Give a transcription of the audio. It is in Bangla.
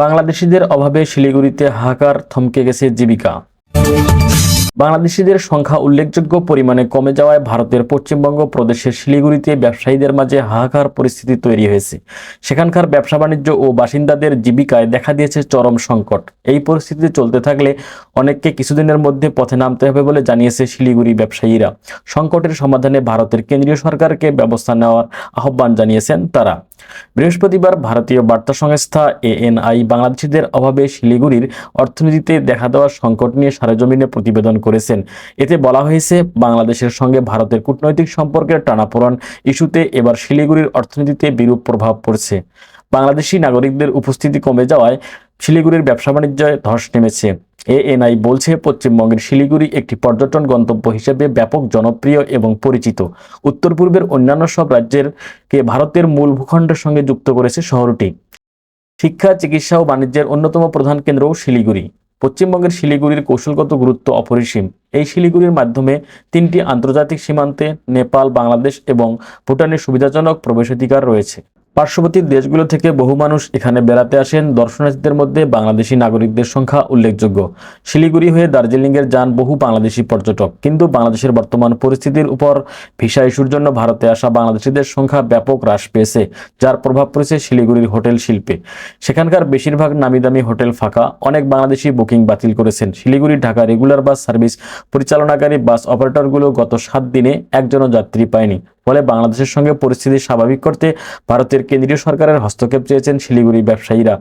বাংলাদেশিদের অভাবে শিলিগুড়িতে হাহাকার থমকে গেছে জীবিকা। বাংলাদেশিদের সংখ্যা উল্লেখযোগ্য পরিমাণে কমে যাওয়ায় ভারতের পশ্চিমবঙ্গ প্রদেশের শিলিগুড়িতে ব্যবসায়ীদের মাঝে হাহাকার পরিস্থিতি তৈরি হয়েছে। সেখানকার ব্যবসা বাণিজ্য ও বাসিন্দাদের জীবিকায় দেখা দিয়েছে চরম সংকট। এই পরিস্থিতি চলতে থাকলে অনেককে কিছুদিনের মধ্যে পথে নামতে হবে বলে জানিয়েছে শিলিগুড়ি ব্যবসায়ীরা। সংকটের সমাধানে ভারতের কেন্দ্রীয় সরকারকে ব্যবস্থা নেওয়ার আহ্বান জানিয়েছেন তারা। বৃহস্পতিবার ভারতীয় বার্তা সংস্থা এএনআই বাংলাদেশিদের অভাবে শিলিগুড়ির অর্থনীতিতে দেখা দেওয়া সংকট নিয়ে সারাজমিনে প্রতিবেদন করেছেন। এতে বলা হয়েছে, বাংলাদেশের সঙ্গে ভারতের কূটনৈতিক সম্পর্কের টানাপোড়ন ইস্যুতে এবার শিলিগুড়ির অর্থনীতিতে বিরূপ প্রভাব পড়ছে। বাংলাদেশি নাগরিকদের উপস্থিতি কমে যাওয়ায় শিলিগুড়ির ব্যবসা বাণিজ্যে ধস নেমেছে। এএনআই বলছে, পশ্চিমবঙ্গের শিলিগুড়ি একটি পর্যটন গন্তব্য হিসেবে ব্যাপক জনপ্রিয় এবং পরিচিত। উত্তর পূর্বের অন্যান্য সব রাজ্যের কে ভারতের মূল ভূখণ্ডের সঙ্গে যুক্ত করেছে শহরটি। শিক্ষা, চিকিৎসা ও বাণিজ্যের অন্যতম প্রধান কেন্দ্রও শিলিগুড়ি। পশ্চিমবঙ্গের শিলিগুড়ির কৌশলগত গুরুত্ব অপরিসীম। এই শিলিগুড়ির মাধ্যমে তিনটি আন্তর্জাতিক সীমান্তে নেপাল, বাংলাদেশ এবং ভুটানের সুবিধাজনক প্রবেশাধিকার রয়েছে। পার্শ্ববর্তী দেশগুলো থেকে বহু মানুষ এখানে বেড়াতে আসেন। দর্শনার্থীদের মধ্যে বাংলাদেশি নাগরিকদের সংখ্যা উল্লেখযোগ্য। শিলিগুড়ি হয়ে দার্জিলিংয়ের যান বহু বাংলাদেশি পর্যটক। কিন্তু বাংলাদেশের বর্তমান পরিস্থিতির উপর ভিসা ইস্যুর জন্য ভারতে আসা বাংলাদেশিদের সংখ্যা ব্যাপক হ্রাস পেয়েছে, যার প্রভাব পড়েছে শিলিগুড়ির হোটেল শিল্পে। সেখানকার বেশিরভাগ নামি দামি হোটেল ফাঁকা। অনেক বাংলাদেশি বুকিং বাতিল করেছেন। Siliguri Dhaka regular bus service পরিচালনাকারী bus অপারেটরগুলো গত সাত দিনে একজনও যাত্রী পায়নি। ফলে বাংলাদেশের সঙ্গে পরিস্থিতি স্বাভাবিক করতে ভারতের কেন্দ্রীয় সরকারের হস্তক্ষেপ চেয়েছেন শিলিগুড়ি ব্যবসায়ীরা।